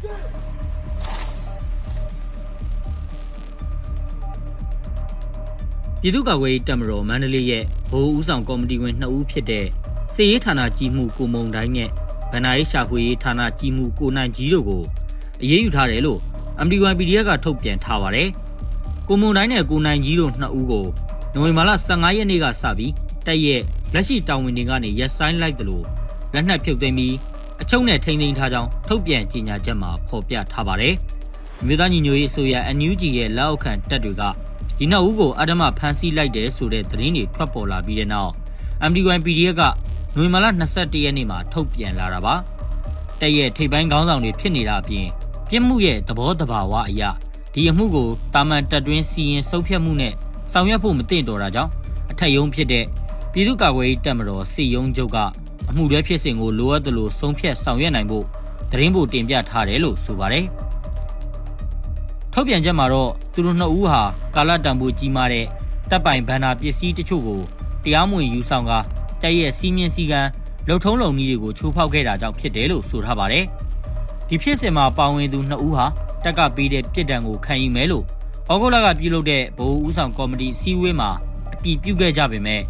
ပြည်သူ့ကာကွယ်ရေးတပ်မတော်မန္တလေးရဲ့ဗိုလ်ဦးဆောင်ကော်မတီဝင်2ဦးဖြစ်တဲ့စစ်ရေးဌာနကြီးမှုကိုမုံတိုင်းနဲ့ဗဏ္ဍာရေးရှာဖွေရေးဌာနကြီးမှုကိုနိုင်ကြီးတို့ကိုအရေးယူထားတယ်လို့ MD1 PDF ကထုတ်ပြန်ထားပါတယ်။ကိုမုံတိုင်းနဲ့ကိုနိုင်ကြီးတို့2ဦးကိုနိုဝင်ဘာလ15ရက်နေ့ကစပြီးတက်ရဲ့လက်ရှိတာဝန်တွေကနေရက်ဆိုင်လိုက်တယ်လို့လက်နက်ဖြုတ်သိမ်းပြီး အချုံနဲ့ထိန်းသိမ်းထားကြောင်းထုတ်ပြန်ကြေညာချက်မှာဖော်ပြထားပါတယ်။မြို့သားညီညွတ်ရေးအစိုးရ NUG ရဲ့လက်အောက်ခံတပ်တွေကဒီနောက်ဦးကိုအဓမ္မဖမ်းဆီးလိုက်တယ်ဆိုတဲ့သတင်းတွေထွက်ပေါ်လာပြီးတဲ့နောက် MD1 PDF ကနိုဝင်ဘာလ22ရက်နေ့မှာထုတ်ပြန်လာတာပါ။တက်ရဲ့ထိပ်ပိုင်းခေါင်းဆောင်တွေဖြစ်နေတာအပြင်ပြစ်မှုရဲ့သဘောတဘာဝအရာဒီအမှုကိုတာမန်တက်တွင်းစီရင်စုပ်ဖြတ်မှုနဲ့ဆောင်ရွက်ဖို့မသင့်တော်တာကြောင့်အထက်ယုံဖြစ်တဲ့ပြည်သူ့ကာကွယ်ရေးတပ်မတော်စီယုံချုပ်က အမှုတွဲဖြစ်စဉ်ကိုလိုအပ်သလိုဆုံးဖြတ်ဆောင်ရွက်နိုင်ဖို့သတင်းပို့တင်ပြထားတယ်လို့ဆိုပါတယ်။ထုတ်ပြန်ချက်မှာတော့သူတို့နှစ်ဦးဟာကာလတံပိုးကြီးမားတဲ့တပ်ပိုင်ဗန္နာပစ္စည်းတချို့ကိုတရားမဝင်ယူဆောင်ကတပ်ရဲ့စီးမြင့်စည်းကမ်းလုံထုံးလုံနည်းတွေကိုချိုးဖောက်ခဲ့တာကြောင့်ဖြစ်တယ်လို့ဆိုထားပါတယ်။ဒီဖြစ်စဉ်မှာပါဝင်သူနှစ်ဦးဟာတက်ကပေးတဲ့ပြစ်ဒဏ်ကိုခံယူမယ်လို့ဩဂုတ်လကပြုလုပ်တဲ့ဗဟိုဦးဆောင်ကော်မတီစည်းဝေးမှာအတည်ပြုခဲ့ကြပေမဲ့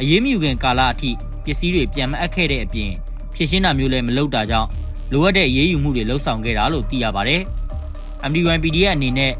အရေးမယူခင်ကာလအထိ ပစ္စည်းတွေပြန်မအပ်ခဲ့တဲ့အပြင်ဖြစ်ရှင်းတာမျိုးလည်းမလုပ်တာကြောင့်လိုအပ်တဲ့အရေးယူမှုတွေလှုပ်ဆောင်ခဲ့တာလို့သိရပါတယ်။ MD1PD ရဲ့အနေနဲ့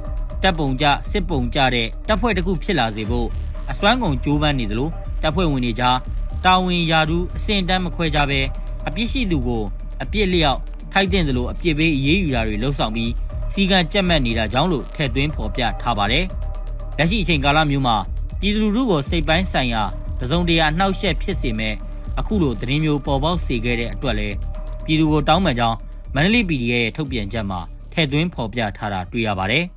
တပ်ပုံကြစစ်ပုံကြတဲ့တပ်ဖွဲ့တစ်ခုဖြစ်လာစေဖို့အစွမ်းကုန်ကြိုးပမ်းနေသလိုတပ်ဖွဲ့ဝင်တွေကြားတာဝန်ရာထူးအဆင့်တန်းမခွဲကြဘဲအပြစ်ရှိသူကိုအပြစ်လျောက်ထိုက်တဲ့သလိုအပြစ်ပေးအရေးယူတာတွေလှုပ်ဆောင်ပြီးစီကံကြက်မှတ်နေတာကြောင့်လို့ထည့်သွင်းဖော်ပြထားပါတယ်။လက်ရှိအချိန်ကာလမျိုးမှာပြည်သူလူထုကိုစိတ်ပိုင်းဆိုင်ရာတစုံတရာနှောက်ယှက်ဖြစ်စေမဲ့ အခုလိုသတင်းမျိုးပေါ်ပေါက်စေခဲ့တဲ့အတွက်လည်းပြည်သူကိုတောင်းပန်ကြောင်းမန္တလေး PDF ရဲ့ထုတ်ပြန်ချက်မှာထည့်သွင်းဖော်ပြထားတာတွေ့ရပါတယ်။